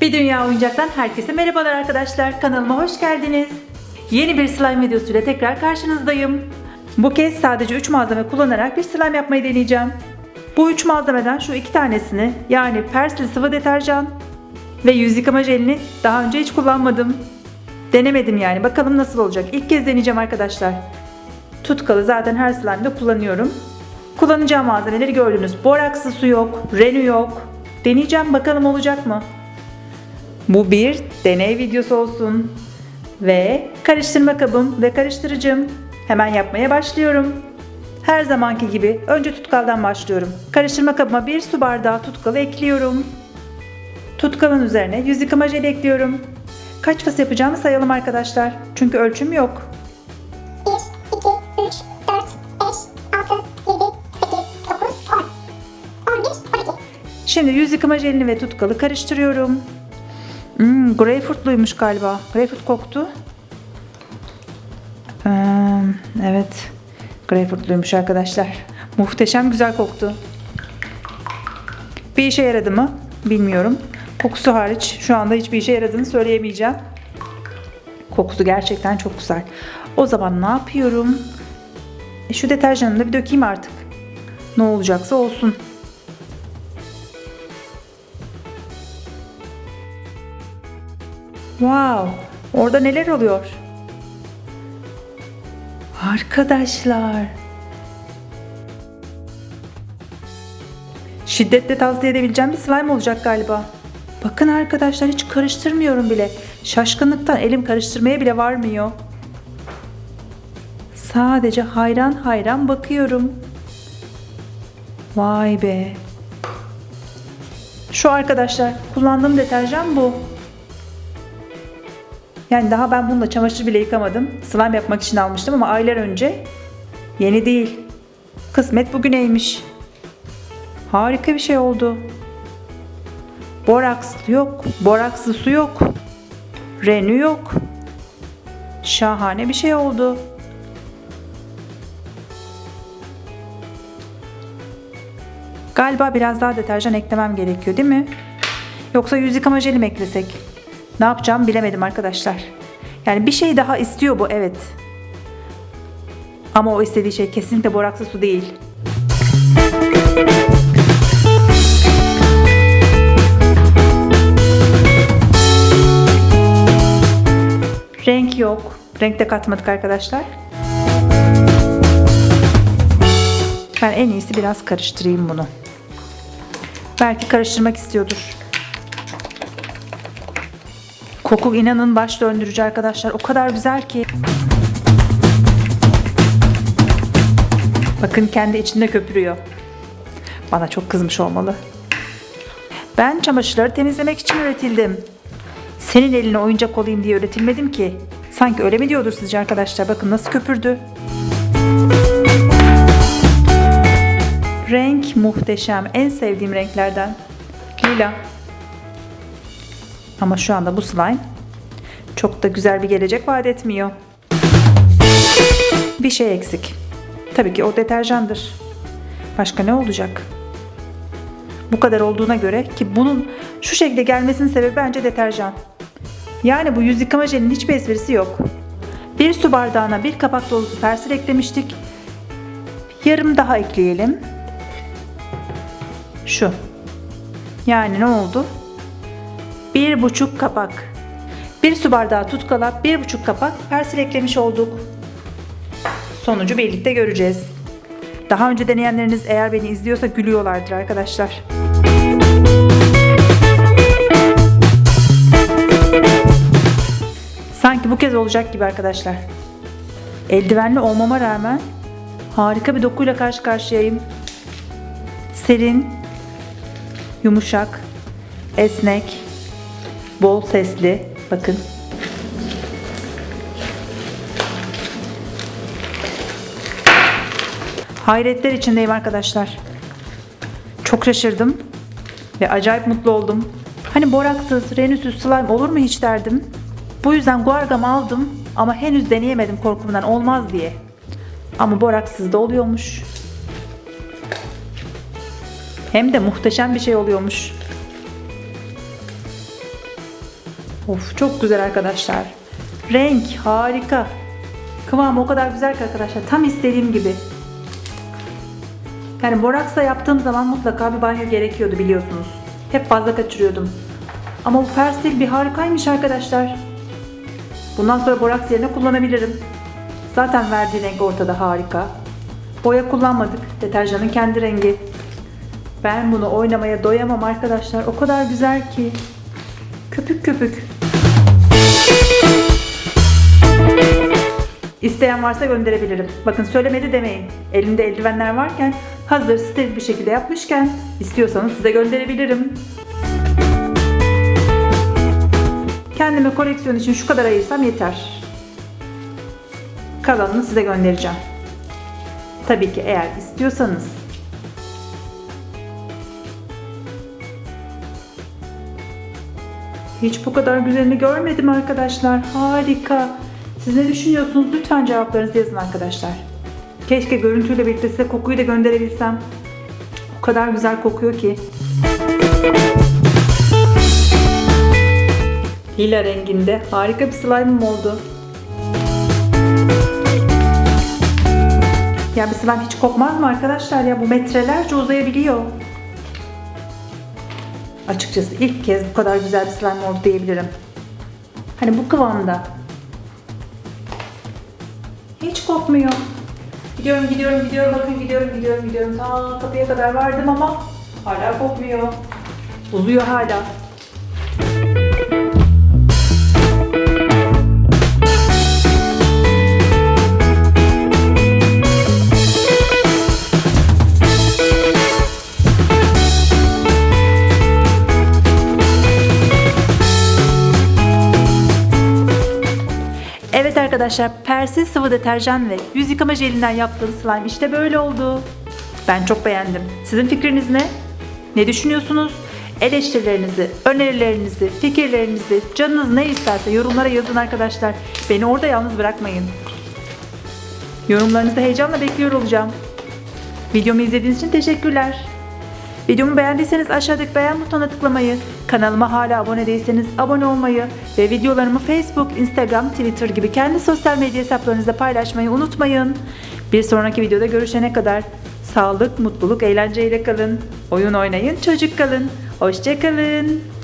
Bir Dünya Oyuncak'tan herkese merhabalar arkadaşlar. Kanalıma hoş geldiniz. Yeni bir slime videosuyla tekrar karşınızdayım. Bu kez sadece 3 malzeme kullanarak bir slime yapmayı deneyeceğim. Bu 3 malzemeden şu iki tanesini yani Persli sıvı deterjan ve yüz yıkama jelini daha önce hiç kullanmadım. Denemedim yani. Bakalım nasıl olacak. İlk kez deneyeceğim arkadaşlar. Tutkalı zaten her slime'da kullanıyorum. Kullanacağım malzemeleri gördünüz. Boraksı su yok, renü yok. Deneyeceğim bakalım olacak mı? Bu bir deney videosu olsun. Ve karıştırma kabım ve karıştırıcım. Hemen yapmaya başlıyorum. Her zamanki gibi önce tutkaldan başlıyorum. Karıştırma kabıma bir su bardağı tutkalı ekliyorum. Tutkalın üzerine yüz yıkama jeli ekliyorum. Kaç fıs yapacağımı sayalım arkadaşlar. Çünkü ölçüm yok. 1, 2, 3, 4, 5, 6, 7, 8, 9, 10, 11, 12. Şimdi yüz yıkama jelini ve tutkalı karıştırıyorum. Hmm, greyfurtluymuş galiba. Greyfurt koktu. Ee, evet. Greyfurtluymuş arkadaşlar. Muhteşem güzel koktu. Bir işe yaradı mı? Bilmiyorum. Kokusu hariç şu anda hiçbir işe yaradığını söyleyemeyeceğim. Kokusu gerçekten çok güzel. O zaman ne yapıyorum? E, şu deterjanını da bir dökeyim artık. Ne olacaksa olsun. Wow, orada neler oluyor? Arkadaşlar. Şiddetle tavsiye edebileceğim bir slime olacak galiba. Bakın arkadaşlar hiç karıştırmıyorum bile. Şaşkınlıktan elim karıştırmaya bile varmıyor. Sadece hayran hayran bakıyorum. Vay be. Şu arkadaşlar kullandığım deterjan bu. Yani daha ben bununla çamaşır bile yıkamadım. Slime yapmak için almıştım ama aylar önce. Yeni değil. Kısmet bugüneymiş. Harika bir şey oldu. Boraks yok. Borakslı su yok. Renü yok. Şahane bir şey oldu. Galiba biraz daha deterjan eklemem gerekiyor değil mi? Yoksa yüz yıkama jeli mi eklesek? Ne yapacağım bilemedim arkadaşlar. Yani bir şey daha istiyor bu evet. Ama o istediği şey kesinlikle boraksı su değil. Renk yok. Renk de katmadık arkadaşlar. Ben en iyisi biraz karıştırayım bunu. Belki karıştırmak istiyordur. Koku inanın baş döndürücü arkadaşlar. O kadar güzel ki. Bakın kendi içinde köpürüyor. Bana çok kızmış olmalı. Ben çamaşırları temizlemek için üretildim. Senin eline oyuncak olayım diye üretilmedim ki. Sanki öyle mi diyordur sizce arkadaşlar? Bakın nasıl köpürdü. Renk muhteşem. En sevdiğim renklerden. Lila. Ama şu anda bu slime çok da güzel bir gelecek vaat etmiyor. Bir şey eksik. Tabii ki o deterjandır. Başka ne olacak? Bu kadar olduğuna göre ki bunun şu şekilde gelmesinin sebebi bence deterjan. Yani bu yüz yıkama jelinin hiçbir esprisi yok. Bir su bardağına bir kapak dolusu persil eklemiştik. Yarım daha ekleyelim. Şu. Yani ne oldu? Bir buçuk kapak. Bir su bardağı tutkala, bir buçuk kapak persil eklemiş olduk. Sonucu birlikte göreceğiz. Daha önce deneyenleriniz eğer beni izliyorsa gülüyorlardır arkadaşlar. Sanki bu kez olacak gibi arkadaşlar. Eldivenli olmama rağmen harika bir dokuyla karşı karşıyayım. Serin, yumuşak, esnek, bol sesli. Bakın. Hayretler içindeyim arkadaşlar. Çok şaşırdım ve acayip mutlu oldum. Hani boraksız, renüsüz slime olur mu hiç derdim. Bu yüzden guargam aldım ama henüz deneyemedim korkumdan olmaz diye. Ama boraksız da oluyormuş. Hem de muhteşem bir şey oluyormuş. Of çok güzel arkadaşlar. Renk harika. Kıvamı o kadar güzel ki arkadaşlar. Tam istediğim gibi. Yani boraksla yaptığım zaman mutlaka bir banyo gerekiyordu biliyorsunuz. Hep fazla kaçırıyordum. Ama bu perstil bir harikaymış arkadaşlar. Bundan sonra boraks yerine kullanabilirim. Zaten verdiği renk ortada harika. Boya kullanmadık. Deterjanın kendi rengi. Ben bunu oynamaya doyamam arkadaşlar. O kadar güzel ki. Köpük köpük. İsteyen varsa gönderebilirim. Bakın söylemedi demeyin. Elimde eldivenler varken hazır steril bir şekilde yapmışken istiyorsanız size gönderebilirim. Kendime koleksiyon için şu kadar ayırsam yeter. Kalanını size göndereceğim. Tabii ki eğer istiyorsanız. Hiç bu kadar güzelini görmedim arkadaşlar. Harika. Siz ne düşünüyorsunuz? Lütfen cevaplarınızı yazın arkadaşlar. Keşke görüntüyle birlikte size kokuyu da gönderebilsem. O kadar güzel kokuyor ki. Lila renginde harika bir slime'ım oldu. Ya bir slime hiç kokmaz mı arkadaşlar ya? Bu metrelerce uzayabiliyor. Açıkçası ilk kez bu kadar güzel bir slime oldu diyebilirim. Hani bu kıvamda. Hiç kokmuyor. Gidiyorum gidiyorum gidiyorum bakın gidiyorum gidiyorum gidiyorum. Ta kapıya kadar vardım ama hala kokmuyor. Uzuyor hala. Evet arkadaşlar persil sıvı deterjan ve yüz yıkama jelinden yaptığım slime işte böyle oldu. Ben çok beğendim. Sizin fikriniz ne? Ne düşünüyorsunuz? Eleştirilerinizi, önerilerinizi, fikirlerinizi, canınız ne isterse yorumlara yazın arkadaşlar. Beni orada yalnız bırakmayın. Yorumlarınızı heyecanla bekliyor olacağım. Videomu izlediğiniz için teşekkürler. Videomu beğendiyseniz aşağıdaki beğen butonuna tıklamayı, kanalıma hala abone değilseniz abone olmayı ve videolarımı Facebook, Instagram, Twitter gibi kendi sosyal medya hesaplarınızda paylaşmayı unutmayın. Bir sonraki videoda görüşene kadar sağlık, mutluluk, eğlenceyle kalın. Oyun oynayın, çocuk kalın. Hoşçakalın.